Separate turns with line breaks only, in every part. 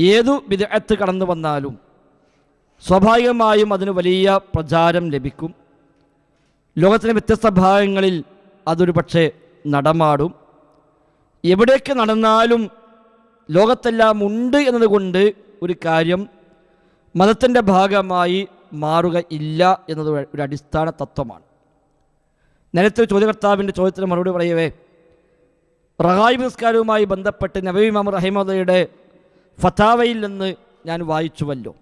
ഏതു വിദഗ്ധത്ത് കടന്നു വന്നാലും സ്വാഭാവികമായും അതിന് വലിയ പ്രചാരം ലഭിക്കും. ലോകത്തിന്റെ വ്യത്യസ്ത ഭാഗങ്ങളിൽ അതൊരു പക്ഷേ നടമാടും. എവിടേക്ക് നടന്നാലും ലോകത്തെല്ലാം ഉണ്ട് എന്നതുകൊണ്ട് ഒരു കാര്യം മതത്തിന്റെ ഭാഗമായി മാറുക ഇല്ല എന്നത് ഒരു അടിസ്ഥാന തത്വമാണ്. നേരത്തെ ചോദ്യകർത്താവിന്റെ ചോദ്യത്തിന് മറുപടി പറയവേ റഹായി നിസ്കാരവുമായി ബന്ധപ്പെട്ട് നബി മുഹമ്മദ് റഹിമദയുടെ ഫതാവയിൽ നിന്ന് ഞാൻ വായിച്ചുവല്ലോ.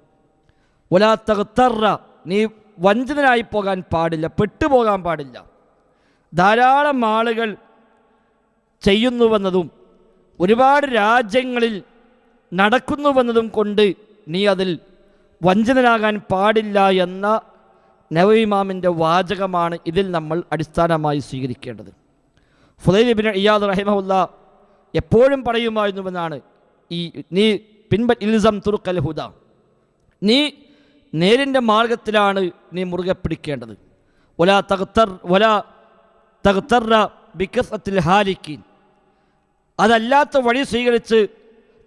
ഒലാ തകത്തറ നീ വഞ്ചിതനായി പോകാൻ പാടില്ല പെട്ടുപോകാൻ പാടില്ല. ധാരാളം ആളുകൾ ചെയ്യുന്നുവെന്നതും ഒരുപാട് രാജ്യങ്ങളിൽ നടക്കുന്നുവെന്നതും കൊണ്ട് നീ അതിൽ വഞ്ചിതനാകാൻ പാടില്ല എന്ന നവീമാമിന്റെ വാചകമാണ് ഇതിൽ നമ്മൾ അടിസ്ഥാനമായി സ്വീകരിക്കേണ്ടത്. ഫുദൈബിൻ ഇയാദ് റഹിമഹുല്ല എപ്പോഴും പറയുമായിരുന്നുവെന്നാണ് ഈ നീ പിൻപ ഇൽസം തുറുക്കൽ ഹുദ. നീ നേരിന്റെ മാർഗത്തിലാണ് നീ മുറുകെ പിടിക്കേണ്ടത്. ഒല തകത്തർ ഒല തകത്തറ ബിക്കസത്തിൽ ഹാലിക്കീൻ. അതല്ലാത്ത വഴി സ്വീകരിച്ച്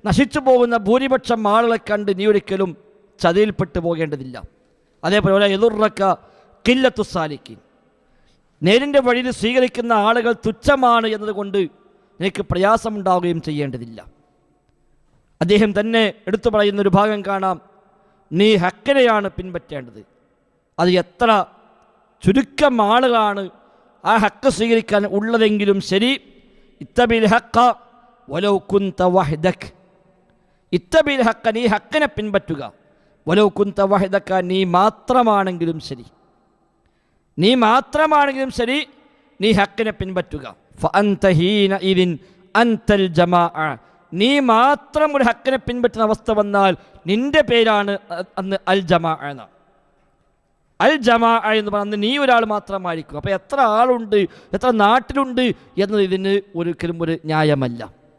നശിച്ചു പോകുന്ന ഭൂരിപക്ഷം ആളുകളെ കണ്ട് നീ ഒരിക്കലും ചതിയിൽപ്പെട്ടു പോകേണ്ടതില്ല. അതേപോലെ ഒല എതുറക്ക കില്ലത്തു സാലിക്കീൻ. നേരിന്റെ വഴിയിൽ സ്വീകരിക്കുന്ന ആളുകൾ തുച്ഛമാണ് എന്നതുകൊണ്ട് നിനക്ക് പ്രയാസമുണ്ടാവുകയും ചെയ്യേണ്ടതില്ല. അദ്ദേഹം തന്നെ എടുത്തു പറയുന്ന ഒരു ഭാഗം കാണാം. നീ ഹക്കിനെയാണ് പിൻപറ്റേണ്ടത്. അത് എത്ര ചുരുക്കം ആളുകളാണ് ആ ഹക്ക് സ്വീകരിക്കാൻ ഉള്ളതെങ്കിലും ശരി. ഇത്തബിൽ ഹക്ക കുന്ത വഹ്ദക്. ഇത്തബിൽ ഹക്ക നീ ഹക്കിനെ പിൻപറ്റുക. വലൗ കുന്ത വഹ്ദക്ക നീ മാത്രമാണെങ്കിലും ശരി. നീ മാത്രമാണെങ്കിലും ശരി നീ ഹക്കിനെ പിൻപറ്റുക. ഫഅൻത ഹീനഇദിൻ അന്തൽ ജമാഅ. നീ മാത്രം ഒരു ഹക്കിനെ പിൻപറ്റുന്ന അവസ്ഥ വന്നാൽ നിന്റെ പേരാണ് അന്ന് അൽ ജമാ എന്ന. അൽ ജമാ എന്ന് പറഞ്ഞ് നീ ഒരാൾ മാത്രമായിരിക്കും. അപ്പോൾ എത്ര ആളുണ്ട് എത്ര നാട്ടിലുണ്ട് എന്നത് ഇതിന് ഒരിക്കലും ഒരു ന്യായമല്ല.